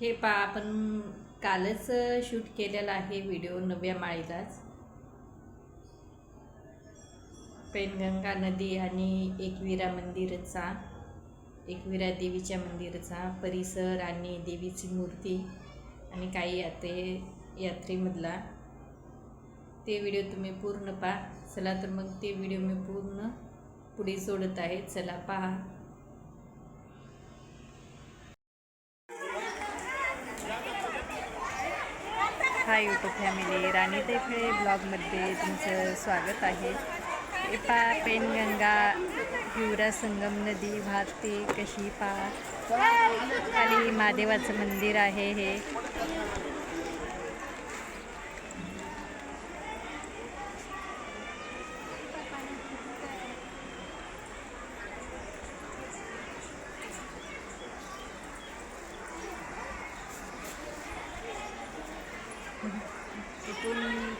हे पा आपण कालच शूट केलेला आहे व्हिडिओ नव्या माळीलाच. पेनगंगा नदी आणि एकविरा मंदिरचा एकविरा देवीच्या मंदिरचा परिसर आणि देवीची मूर्ती आणि काही यात्रे यात्रेमधला. ते व्हिडिओ तुम्ही पूर्ण पहा. चला तर मग ते व्हिडिओ मी पूर्ण पुढे सोडत आहे. चला पहा. हाय यूट्यूब फॅमिली राणी देफळे ब्लॉगमध्ये तुमचं स्वागत आहे. पा पेनगंगा हिवरा संगम नदी वाहते कशी पा. आणि महादेवाचं मंदिर आहे हे.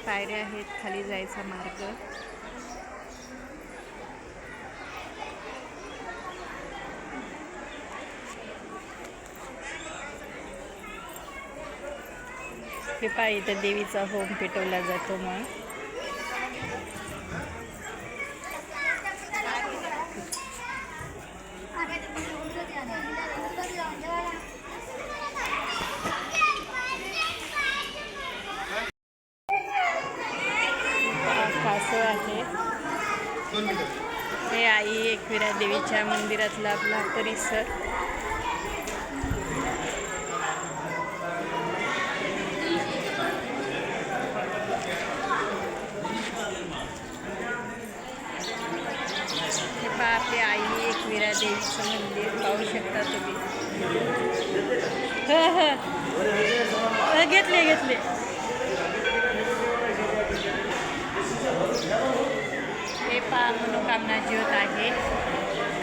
पायऱ्या आहेत खाली जायचा मार्ग. हे पाय इथं देवीचा होम पेटवला जातो मग कासव आहे हे आई एकविरा देवीच्या मंदिरातला आपला परिसर. हे पहा आपली आई एकविरा देवीचं मंदिर पाहू शकता तुम्ही. ह, घेतले घेतले हे पहा मनोकामना ज्योत आहे.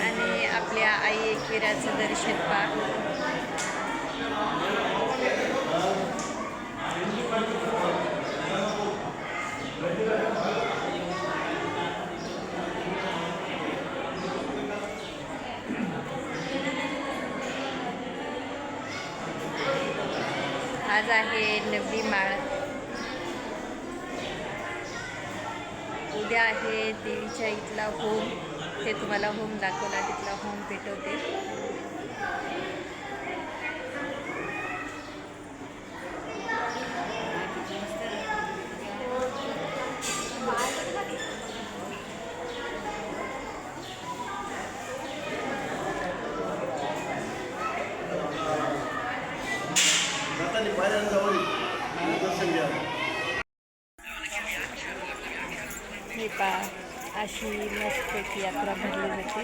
आणि आपल्या आई एकविराचं दर्शन पा आज आहे नववी माळ. उद्या आहे देवीच्या इथला होम ते तुम्हाला होम दाखवला तिथला होम पेटवते जाताना हे पा अशी मस्तपैकी यात्रा भरली जाते